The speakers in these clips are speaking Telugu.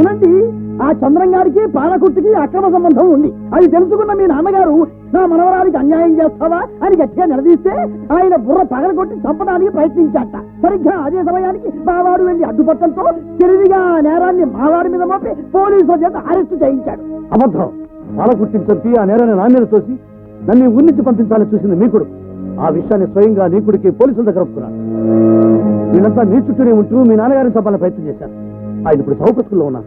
అవునండి. ఆ చంద్రం గారికి పాలకుర్తికి అక్రమ సంబంధం ఉంది. అది తెలుసుకున్న మీ నాన్నగారు నా మనవరానికి అన్యాయం చేస్తావా? అని గట్టిగా నిలదీస్తే ఆయన బుర్ర పగలగొట్టి చంపడానికి ప్రయత్నించాట. సరిగ్గా అదే సమయానికి మావాడు వెళ్ళి అడ్డుపట్టడంతో తెలివిగా ఆ నేరాన్ని మావాడి మీద మోపి పోలీసుల చేత అరెస్టు చేయించాడు. అబద్ధం. పాలకుర్తిని చంపి ఆ నేరాన్ని నా మీద చూసి నన్ను ఊరి నుంచి పంపించాలని చూసింది మీకుడు ఆ విషయాన్ని స్వయంగా నీకుడికి పోలీసుల దగ్గర ఒప్పుకున్నాను వీళ్ళంతా నీ చుట్టూనే ఉంటూ మీ నాన్నగారిని చంపాలని ప్రయత్నం చేశారు. ఆయన ఇప్పుడు సౌకత్తుల్లో ఉన్నారు.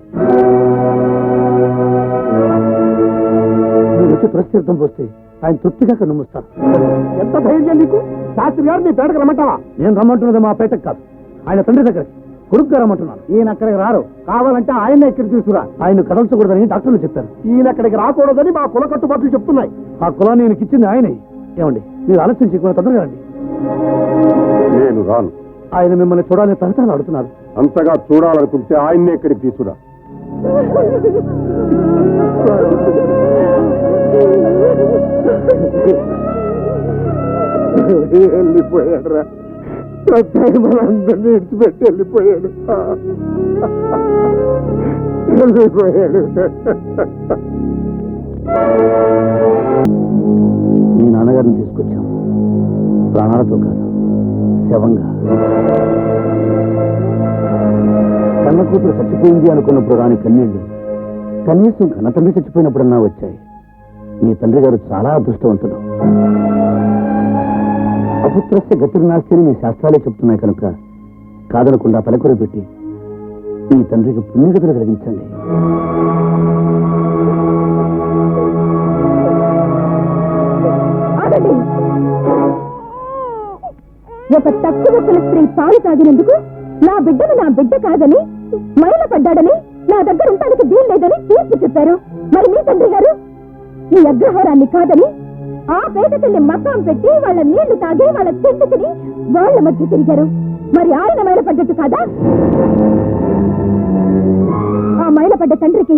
మీరు వచ్చి ప్రస్తుతం పోస్తే ఆయన తృప్తిగా కన్నుమూస్తారు ఎంత ధైర్యం నీకు? శాస్త్రి గారు నీ పేడకు రమ్మంటావా? నేను రమ్మంటున్నది మా పేటకు కాదు. ఆయన తండ్రి దగ్గరికి. కొడుకుగా రమ్మంటున్నాను. ఈయన అక్కడికి రారు. కావాలంటే ఆయన్నే ఇక్కడ తీసుకురా ఆయన కదల్చకూడదని డాక్టర్లు చెప్పారు. ఈయన అక్కడికి రాకూడదని మా కుల కట్టుబాట్లు చెప్తున్నాయి. ఆ కులాన్ని ఈయనకి ఇచ్చింది ఆయనే. ఏమండి మీరు ఆలస్యం చేయకుండా తొందరగా రండి. నేను రాను. ఆయన మిమ్మల్ని చూడాలని తహతాలు అడుగుతున్నారు అంతగా చూడాలనుకుంటే ఆయన్నే ఇక్కడికి తీసుకురా. వెళ్ళిపోయాడు రా మనందరినీ విడిచిపెట్టి వెళ్ళిపోయాడు. వెళ్ళిపోయాడు. మీ నాన్నగారిని తీసుకొచ్చాం. ప్రాణాలతో కాదు. శవంగా కన్న కూతురు చచ్చిపోయింది అనుకున్నప్పుడు రాని కన్నీళ్ళు కనీసం కన్న తండ్రి చచ్చిపోయినప్పుడన్నా వచ్చాయి. మీ తండ్రి గారు చాలా అదృష్టవంతులు. అపుత్రస్య గతిర్నాస్తి మీ శాస్త్రాలే చెప్తున్నాయి కనుక కాదనకుండా తలకొర పెట్టి మీ తండ్రికి పుణ్యగతులు కలిగించండి. ఆగండి. ఒక తక్కువ కుల స్త్రీ పాలు తాగినందుకు నా బిడ్డను నా బిడ్డ కాదని మైల పడ్డాడని నా దగ్గర ఉండడానికి వీలు లేదని తీర్పు చెప్పారు. మరి మీ తండ్రి గారు? ఈ అగ్రహారాన్ని కాదని ఆ పేటకెళ్ళి మకాం పెట్టి వాళ్ళ నీళ్ళు తాగి వాళ్ళ తిండి తిని వాళ్ళ మధ్య తిరిగారు. మరి ఆయన మైల పడ్డట్టు కాదా? ఆ మైల పడ్డ తండ్రికి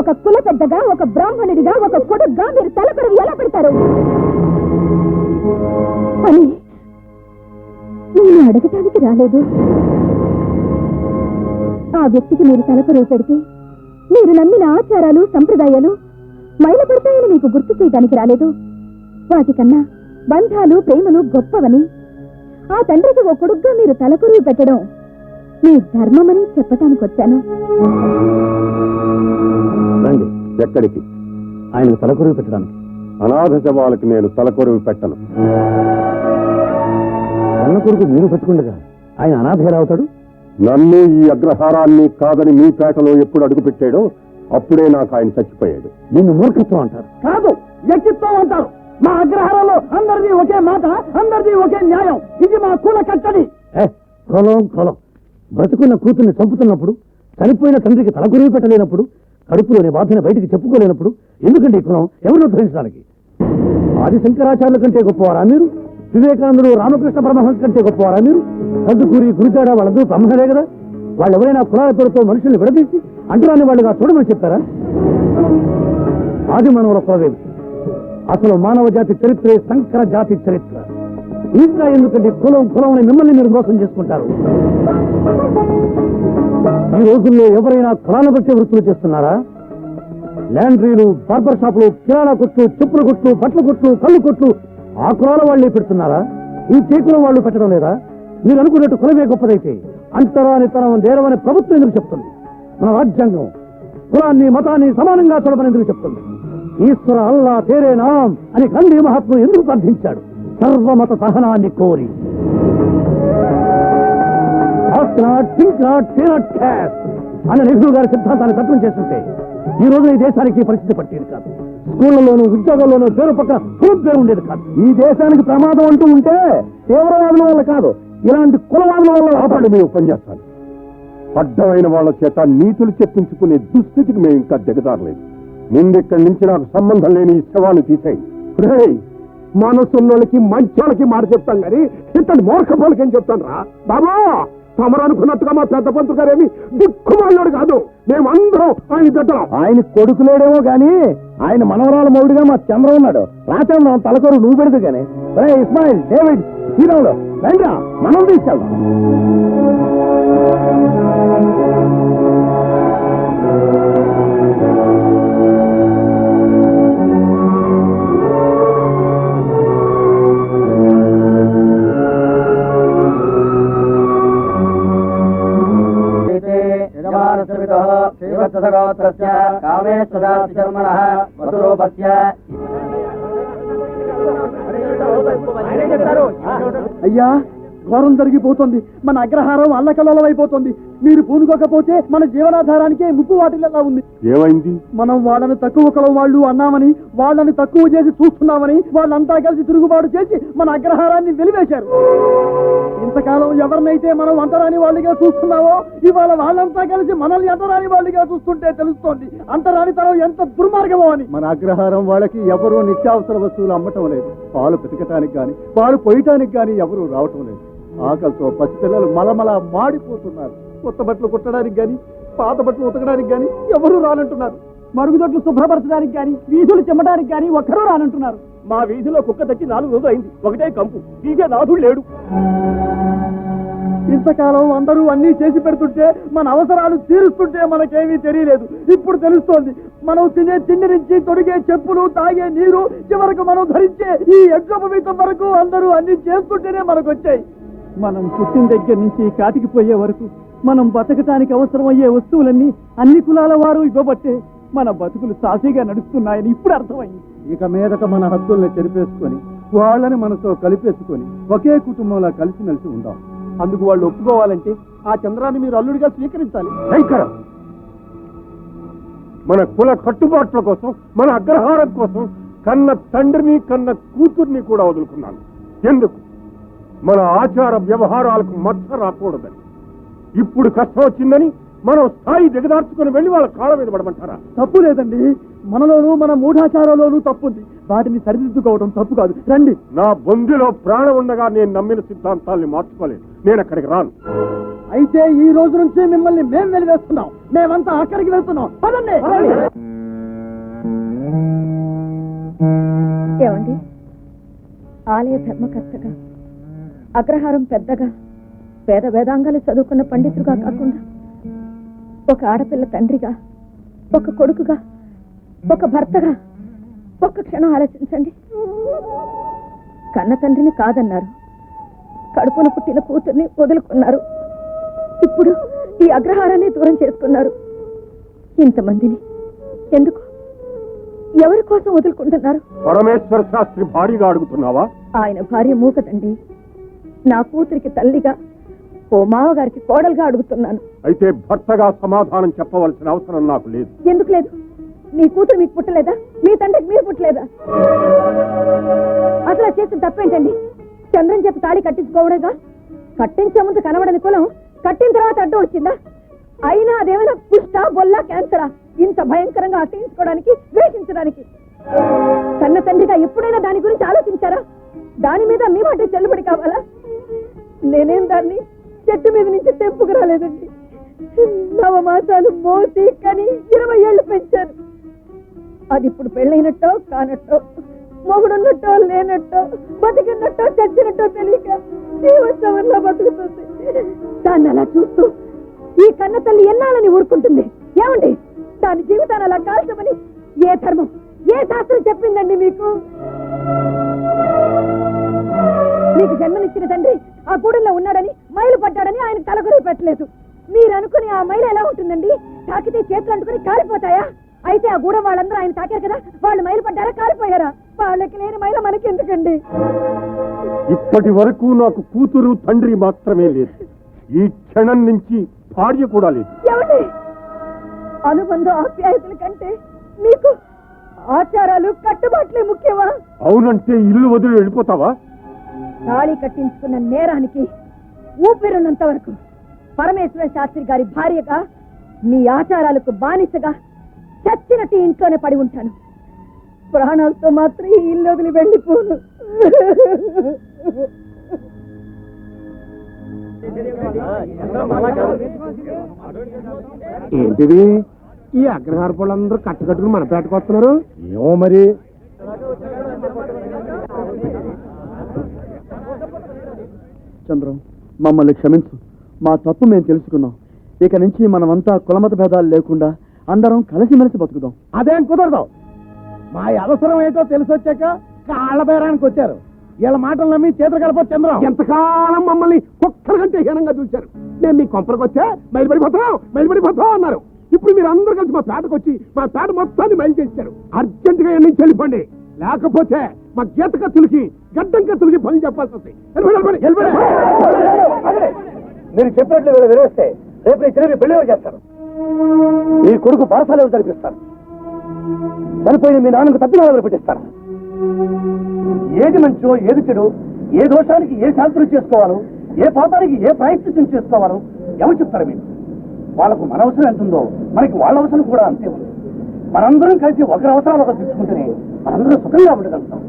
ఒక కుల పెద్దగా ఒక బ్రాహ్మణుడిగా ఒక కొడుగ్గా మీరు తలకొరవి ఎలా పెడతారు? అని నేను అడగటానికి రాలేదు. ఆ వ్యక్తికి మీరు తలకొరవు పెడితే మీరు నమ్మిన ఆచారాలు సంప్రదాయాలు మైలపడతాయని మీకు గుర్తు చేయడానికి రాలేదు. వాటికన్నా బంధాలు ప్రేమలు గొప్పవని ఆ తండ్రికి ఓ కొడుగ్గా మీరు తలకొరువు పెట్టడం మీ ధర్మమని చెప్పటానికి వచ్చాను. రండి ఎక్కడికి? ఆయనకు తలకొరువు పెట్టడానికి. అనాథ శవాలకు నేను తలకొరువు పెట్టను. కన్న కొడుకు మీరు పెట్టుకుండగా ఆయన అనాథ ఎలా అవుతాడు? నన్ను ఈ అగ్రహారాన్ని కాదని మీ పేటలో ఎప్పుడు అడుగుపెట్టాడో అప్పుడే నాకు ఆయన చచ్చిపోయాడు. దీన్ని మూర్ఖత్వం అంటారు. కాదు వ్యక్తిత్వం అంటారు. మా అగ్రహారంలో అందరిది ఒకే మాట అందరిది ఒకే న్యాయం. ఇది మా కుల కట్టడి. కులం కులం. బ్రతుకున్న కూతుర్ని చంపుతున్నప్పుడు చనిపోయిన తండ్రికి తలకొరివి పెట్టలేనప్పుడు కడుపులోని బాధని బయటికి చెప్పుకోలేనప్పుడు ఎందుకండి ఈ కులం? ఎవరిని ఉద్ధరించడానికి? ఆది శంకరాచార్యుల కంటే గొప్పవారా మీరు? వివేకానందుడు రామకృష్ణ పరమహంస కంటే గొప్పవారా మీరు? కందుకూరి గురిజాడ వాళ్ళందరూ బ్రహ్మలే కదా? వాళ్ళు ఎవరైనా కులాల పేరుతో మనుషుల్ని విడదీసి అంటురాని వాళ్ళుగా చూడమని చెప్పారా? ఆది మానవుల కులవేమి అసలు మానవ జాతి చరిత్రే సంకర జాతి చరిత్ర. ఇంకా ఎందుకంటే కులం కులం అని మిమ్మల్ని మీరు మోసం చేసుకుంటారు? ఈ రోజుల్లో ఎవరైనా కులాల బట్టి వృత్తులు చేస్తున్నారా? ల్యాండ్రీలు బార్బర్ షాపులు కిరాణా కొట్లు చెప్పుల కొట్లు బట్టల కొట్లు కళ్ళు కొట్లు ఆ కులాల వాళ్ళే పెడుతున్నారా? ఈ కులం వాళ్ళు పెట్టడం లేదా? మీరు అనుకున్నట్టు కులమే గొప్పదైతే అంతరాని తరం నేరమని ప్రభుత్వం ఎందుకు చెప్తుంది? మన రాజ్యాంగం కులాన్ని మతాన్ని సమానంగా చూడమని ఎందుకు చెప్తుంది? ఈశ్వర అల్లా తేరే నాం అని గంధీ మహాత్ముడు ఎందుకు ప్రార్థించాడు? సర్వమత సహనాన్ని కోరి. Ask నెహ్రూ గారి సిద్ధాంతాన్ని తత్వం చేస్తుంటే ఈ రోజు ఈ దేశానికి పరిస్థితి పట్టేది కాదు. స్కూళ్ళలోనూ ఉద్యోగాల్లోనూ పేరు పక్కన కులం పేరు ఉండేది కాదు. ఈ దేశానికి ప్రమాదం అంటూ ఉంటే తీవ్రవాదుల వల్ల కాదు. ఇలాంటి కులవాదుల వల్ల ఆపండి మేము పనిచేస్తాను అడ్డమైన వాళ్ళ చేత నీతులు చెప్పించుకునే దుస్థితికి మేము ఇంకా దిగజారలేదు. ముందెక్కడి నుంచి నాకు సంబంధం లేని ఈ శవాన్ని తీసేయి. మనసున్నోళ్ళకి మంచోళ్ళకి మాట చెప్తాం కానీ ఇతను మూర్ఖపోలకి ఏం చెప్తాను రా? బాబా! తమరు అనుకున్నట్టుగా మా పెద్ద పంతులు గారేమి దిక్కుమాలోడు కాదు. మేమందరం ఆయన బిడ్డలం ఆయన కొడుకులేడేమో గాని ఆయన మనవరాల మౌడిగా మా చంద్ర ఉన్నాడు. రాచంద్రం తలకొరు నువ్వు పెడదు గాని. రే ఇస్మాయిల్ డేవిడ్ శ్రీరాములు రండిరా మనం తీసుకెళ్దాం. శ్రీవత్సగోత్రస్య కామేశ్వరాస్య శర్మణः మధురూపస్య అయ్యా ఘోరం జరిగిపోతుంది. మన అగ్రహారం అల్లకల్లోలం అయిపోతుంది మీరు పూనుకోకపోతే మన జీవనాధారానికే ముప్పు వాటిల్లా ఉంది. ఏమైంది? మనం వాళ్ళని తక్కువ కులం వాళ్ళు అన్నామని వాళ్ళని తక్కువ చేసి చూస్తున్నామని వాళ్ళంతా కలిసి తిరుగుబాటు చేసి మన అగ్రహారాన్ని వెలివేశారు. ఇంతకాలం ఎవరినైతే మనం అంటరాని వాళ్ళుగా చూస్తున్నామో ఇవాళ వాళ్ళంతా కలిసి మనల్ని అంటరాని వాళ్ళుగా చూస్తుంటే తెలుస్తోంది. అంటరానితనం ఎంత దుర్మార్గమో అని. మన అగ్రహారం వాళ్ళకి ఎవరూ నిత్యావసర వస్తువులు అమ్మటం లేదు. పాలు పితకటానికి గాని పాలు పోయటానికి గాని ఎవరూ రావటం లేదు. ఆకలితో పసిపిల్లలు మలమల మాడిపోతున్నారు. కొత్త బట్టలు కుట్టడానికి కానీ పాత బట్టలు ఉతకడానికి కానీ ఎవరు రానంటున్నారు. మరుగుదొడ్లు శుభ్రపరచడానికి కానీ వీధులు చెమ్మడానికి కానీ ఒక్కరూ రానంటున్నారు. మా వీధిలో కుక్క తచ్చి నాలుగు రోజులు అయింది ఒకటే కంపు. తీసే నాథుడు లేడు. ఇంతకాలం అందరూ అన్ని చేసి పెడుతుంటే మన అవసరాలు తీరుస్తుంటే మనకేమీ తెలియలేదు. ఇప్పుడు తెలుస్తోంది మనం తినే తిండి నుంచి తొడిగే చెప్పులు తాగే నీరు చివరకు మనం ధరించే ఈ యజ్ఞోపవీతం వరకు అందరూ అన్ని చేస్తుంటేనే మనకు వచ్చాయి మనం పుట్టిన దగ్గర నుంచి కాటికి పోయే వరకు మనం బతకటానికి అవసరమయ్యే వస్తువులన్నీ అన్ని కులాల వారు ఇవ్వబట్టే మన బతుకులు సాఫీగా నడుస్తున్నాయని ఇప్పుడు అర్థమైంది. ఇక మీదట మన హద్దుల్ని చెరిపేసుకొని వాళ్ళని మనతో కలిపేసుకొని ఒకే కుటుంబంలో కలిసిమెలిసి ఉందాం. అందుకు వాళ్ళు ఒప్పుకోవాలంటే ఆ చంద్రాన్ని మీరు అల్లుడిగా స్వీకరించాలి. శంకర మన కుల కట్టుబాట్ల కోసం మన అగ్రహారం కోసం కన్న తండ్రిని కన్న కూతుర్ని కూడా వదులుకున్నాను. ఎందుకు? మన ఆచార వ్యవహారాలకు మచ్చ రాకూడదని. ఇప్పుడు కష్టం వచ్చిందని మనం స్థాయి దిగదార్చుకుని వెళ్ళి వాళ్ళ కాళ్ళ మీద పడమంటారా? తప్పు లేదండి. మనలోనూ మన మూఢాచారంలోనూ తప్పుంది వాటిని సరిదిద్దుకోవడం తప్పు కాదు. రండి. నా బొందిలో ప్రాణం ఉండగా నేను నమ్మిన సిద్ధాంతాల్ని మార్చుకోలేదు. నేను అక్కడికి రాను. అయితే ఈ రోజు నుంచి మిమ్మల్ని మేం వెలివేస్తున్నాం. మేమంతా అక్కడికి వెళ్తున్నాం. పదండి. ఏమండి? ఆలయ ధర్మకర్తగా అగ్రహారం పెద్దగా వేద వేదాంగాలు చదువుకున్న పండితుడుగా కాకుండా ఒక ఆడపిల్ల తండ్రిగా ఒక కొడుకుగా ఒక భర్తగా ఒక్క క్షణం ఆలోచించండి. కన్న తండ్రిని కాదన్నారు. కడుపున పుట్టిన కూతుర్ని వదులుకున్నారు. ఇప్పుడు ఈ అగ్రహారాన్ని దూరం చేసుకున్నారు. ఇంతమందిని ఎందుకు? ఎవరి కోసం వదులుకుంటున్నారు? పరమేశ్వర శాస్త్రి భారీగా అడుగుతున్నావా? ఆయన భార్య మూకదండి నా కూతురికి తల్లిగా ఓ మావగారికి కోడలుగా అడుగుతున్నాను. అయితే భర్తగా సమాధానం చెప్పవలసిన అవసరం నాకు లేదు. ఎందుకు లేదు? మీ కూతురు మీకు పుట్టలేదా? మీ తండ్రికి మీరు పుట్టలేదా? అసలు చేసిన తప్పేంటండి? చంద్రం చెప్పి తాళి కట్టించుకోవడగా? కట్టించే ముందు కనబడని కులం కట్టిన తర్వాత అడ్డం వచ్చిందా? అయినా అదేమైనా పుష్ట బొల్ల క్యాన్సరా? ఇంత భయంకరంగా అట్టించుకోవడానికి ద్వేషించడానికి? కన్న తండ్రిగా ఎప్పుడైనా దాని గురించి ఆలోచించారా? దాని మీద మీ మాట చెల్లుబడి కావాలా? నేనేం దాన్ని చెట్టు మీద నుంచి తెంపుకు రాలేదండి. నవమాసాలు మోసి కని ఇరవై ఏళ్ళు పెంచారు అది ఇప్పుడు పెళ్ళైనట్టో కానట్టో మొగుడున్నట్టో లేనట్టో బతికినట్టో చచ్చినట్టో తెలియక జీవోత్సవంలో బతుకుతుంది. దాన్ని అలా చూస్తూ ఈ కన్న తల్లి ఎన్నాళ్ళని ఊరుకుంటుంది? ఏమండి? దాని జీవితాన్ని అలా కాల్చమని ఏ ధర్మం ఏ శాస్త్రం చెప్పిందండి మీకు? మీకు జన్మనిచ్చిన తండ్రి ఆ గూడెంలో ఉన్నాడని మైలు పడ్డాడని ఆయన తలకొరి పెట్టలేదు. మీరు అనుకుని ఆ మైలు ఎలా ఉంటుందండి? తాకితే చేతులు అంటుకుని కాలిపోతాయా? అయితే ఆ గూడెం వాళ్ళందరూ ఆయన తాకారు కదా? వాళ్ళు మైలు పడ్డారా? కాలిపోయారా? వాళ్ళకి లేని మైల మనకి ఎందుకండి ఇప్పటి వరకు నాకు కూతురు తండ్రి మాత్రమే లేదు. ఈ క్షణం నుంచి భార్య కూడా లేదు. ఏమండి? అనుబంధ ఆప్యాయతల కంటే మీకు ఆచారాలు కట్టుబాట్లే ముఖ్యమా? అవునంటే ఇల్లు వదిలి వెళ్ళిపోతావా? తాళి కట్టించుకున్న నేరానికి ఊపిరున్నంత వరకు పరమేశ్వర శాస్త్రి గారి భార్యగా మీ ఆచారాలకు బానిసగా చచ్చినట్టు ఇంట్లోనే పడి ఉంటాను. ప్రాణాలతో మాత్రం ఈ ఇల్లు వదిలి వెళ్ళిపోను. ఏంటిది? ఈ అగ్రహార కట్టకట్టుకుని మన పేటకు వస్తున్నారు? ఏమో మరి. చంద్రం మమ్మల్ని క్షమించు. మా తప్పు మేము తెలుసుకున్నాం. ఇక నుంచి మనమంతా కులమత భేదాలు లేకుండా అందరం కలిసిమెలిసి బతుకుదాం. అదేం కుదరదు. మా అవసరం ఏంటో తెలిసి వచ్చాక కాళ్ళ బేరానికి వచ్చారు. వీళ్ళ మాటలు నమ్మి చేతులు కలప చంద్రం. ఎంతకాలం మమ్మల్ని కుక్కల కంటే హీనంగా చూశారు. మేము మీ కొంపలకు వచ్చా బయలుపడిపోతాం బయలుపడిపోతాం అన్నారు. ఇప్పుడు మీరు అందరూ కలిసి మా పేటకు వచ్చి మా పేట మొత్తాన్ని మైల్ చేశారు అర్జెంట్గా ఎన్ని చెల్లిపండి లేకపోతే మా గీత కత్తులకి గడ్డం కత్తులకి పని చెప్పాల్సి వస్తాయి మీరు చెప్పినట్లు వీళ్ళు వినేస్తే రేపు నీ చెల్లి పెళ్ళి చేస్తారు? కొడుకు బారసాలు ఎవరు చనిపోయిన మీ నాన్నకు తప్పిన ఎవరు పెట్టిస్తారు? ఏది మంచో ఏది చెడు ఏ దోషానికి ఏ శాంతులు చేసుకోవాలో ఏ పాపానికి ఏ ప్రయత్నం చేసుకోవాలో ఎవరు చెప్తారు మీకు? వాళ్ళకు మన అవసరం ఎంత ఉందో మనకి వాళ్ళ అవసరం కూడా అంతే ఉంది. మనందరం కలిసి ఒకరి అవసరాలు ఒకరు తెచ్చుకుంటేనే మనందరూ సుఖంగా ఉండగలుగుతాం.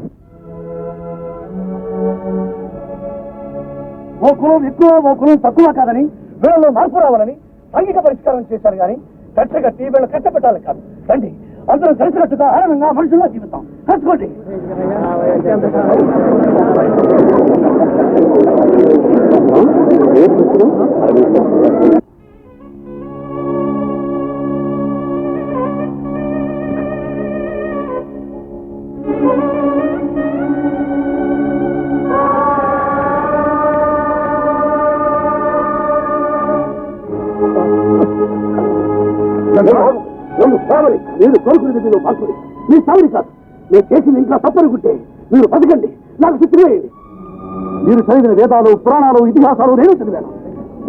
ఓ కులం ఎక్కువ ఓ కులం తక్కువ కాదని వీళ్ళలో మార్పు రావాలని సాంఘిక పరిష్కారం చేశారు కానీ కట్టగట్టి వీళ్ళు కట్టబెట్టాలి కాదు. రండి అందరూ కలిసినట్టుగా ఆనందంగా మనుషుల్లో జీవితాం. కలుసుకోండి నన్ను సావని నేను కోరుకునేది మీరు పాల్గొని. మీ సావని కాదు. నేను చేసింది ఇంకా తప్పనుకుంటే మీరు బతకండి. నాకు శక్తి వేయండి. మీరు చదివిన వేదాలు పురాణాలు ఇతిహాసాలు నేను చదివాను.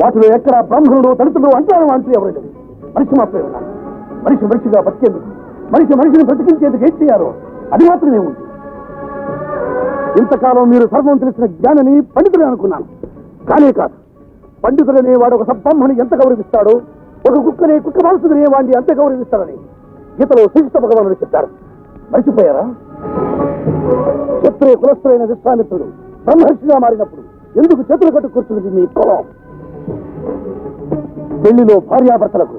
వాటిలో ఎక్కడ బ్రహ్మణుడు దళితుడు అంటారు అంటూ ఎవరైనా మనిషి మాత్రమే ఉన్నారు మనిషి మనిషిగా బతికేందుకు? మనిషి మనిషిని బ్రతికించేందుకు ఏం చేయాలో? అది మాత్రమే ఉంది. ఇంతకాలం మీరు సర్వం తెలిసిన జ్ఞానని పండితుడే అనుకున్నాను. కానే కాదు. పండితుడనే వాడు ఒక సబ్బ్రహ్మని ఎంత గౌరవిస్తాడో ఒక కుక్కనే కుక్క మాంసుదనే వాడిని అంత గౌరవిస్తారని గీతలో శ్రీకృష్ణ భగవానుడు చెప్పారు. మర్చిపోయారా? క్షత్రియ కులస్థులైన విశ్వామిత్రుడు బ్రహ్మర్షిగా మారినప్పుడు ఎందుకు చేతులు కట్టు కూర్చుంది మీ కులం? పెళ్ళిలో భార్యాభర్తలకు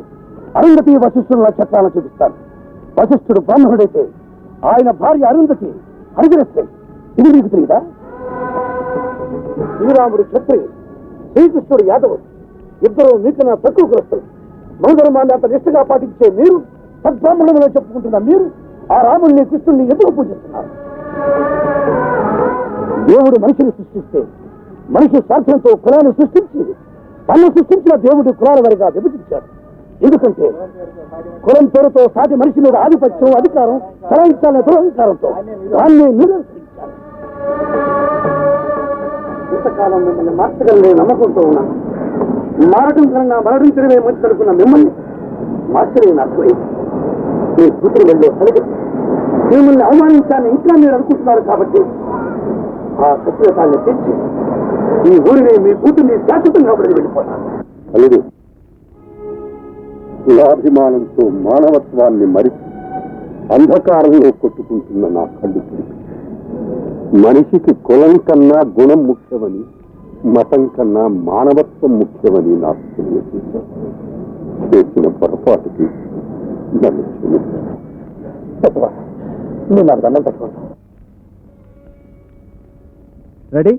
అరుంధతి వశిష్ఠుల నక్షత్రాలను చూపిస్తారు. వశిష్ఠుడు బ్రాహ్మణుడైతే ఆయన భార్య అరుంధతి హరిగిరస్తే. ఇది మీకు తెలియదా? శ్రీరాముడు క్షత్రియుడు శ్రీకృష్ణుడు యాదవుడు. ఇద్దరు మీకన్నా తక్కువ కులస్తులు. మౌధర్మాన్ని అంత నిష్ఠగా పాటించే మీరు సద్బ్రాహ్మణులను చెప్పుకుంటున్న మీరు ఆ రాముడిని కృష్ణుడిని ఎందుకు పూజిస్తున్నారు? దేవుడు మనిషిని సృష్టిస్తే మనిషి స్వార్థంతో కులాన్ని సృష్టించి తను సృష్టించిన దేవుడు కులాల వారిగా విభజించాడు. ఎందుకంటే కులం పేరుతో సాటి మనిషి మీద ఆధిపత్యం అధికారం చలాయించాలనే దురహంకారంతో దాన్ని నిరసించాలి ఇంతకాలం మిమ్మల్ని మార్చగలనే నమ్మకంతో ఉన్నాను. మారటం కన్నా మరణించడమే మంచి అనుకున్న మిమ్మల్ని మార్చలేని అర్థమైంది మీ కూతురు వెళ్ళే కలిగి మిమ్మల్ని అవమానించాలని ఇంకా మీరు అనుకుంటున్నారు కాబట్టి ఆ సత్యతాన్ని తెచ్చి ఈ ఊరిని మీ కూతుర్ని శాశ్వతంగా పడి వెళ్ళిపోతాను. అల్లుడు కులాభిమానంతో మానవత్వాన్ని మరిచి అంధకారంలో కొట్టుకుంటున్న నా కళ్ళు మనిషికి కులం కన్నా గుణం ముఖ్యమని మతం కన్నా మానవత్వం ముఖ్యమని నాకు తెలియజేశాను చేసిన పొరపాటుకి నన్ను క్షమించాను రెడీ.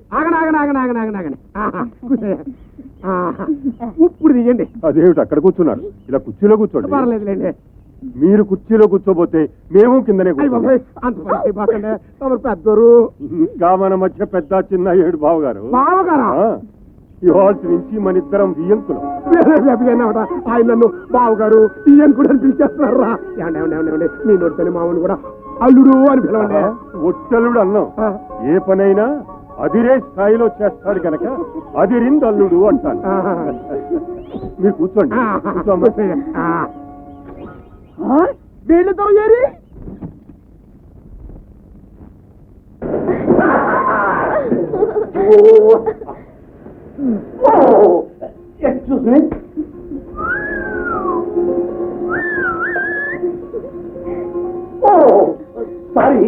ఇప్పుడు తీయండి. అదేమిటి? అక్కడ కూర్చున్నారు. ఇలా కుర్చీలో కూర్చోండి. పర్లేదులేండి మీరు కుర్చీలో కూర్చోబోతే మేము కిందనే కూర్చోండి పెద్దోరు. ఇంకా మన మధ్య పెద్ద చిన్న ఏడు బావగారు. ఇవాళ నుంచి మన ఇద్దరం బియ్యంకులం ఆయన నన్ను బావగారు ఈయన కూడా అని పిలిచేస్తున్నారా మీ నోటితోనే మామూలు కూడా అల్లుడు అని పిలవండి. ఒట్టలుడు అన్నాం. ఏ పనైనా అదిరే స్థాయిలో చేస్తాడు గనక అదిరింది అల్లుడు అంటాను. మీరు కూర్చోండి ఆహా. వీళ్ళతో ఏరి? Excuse me sorry.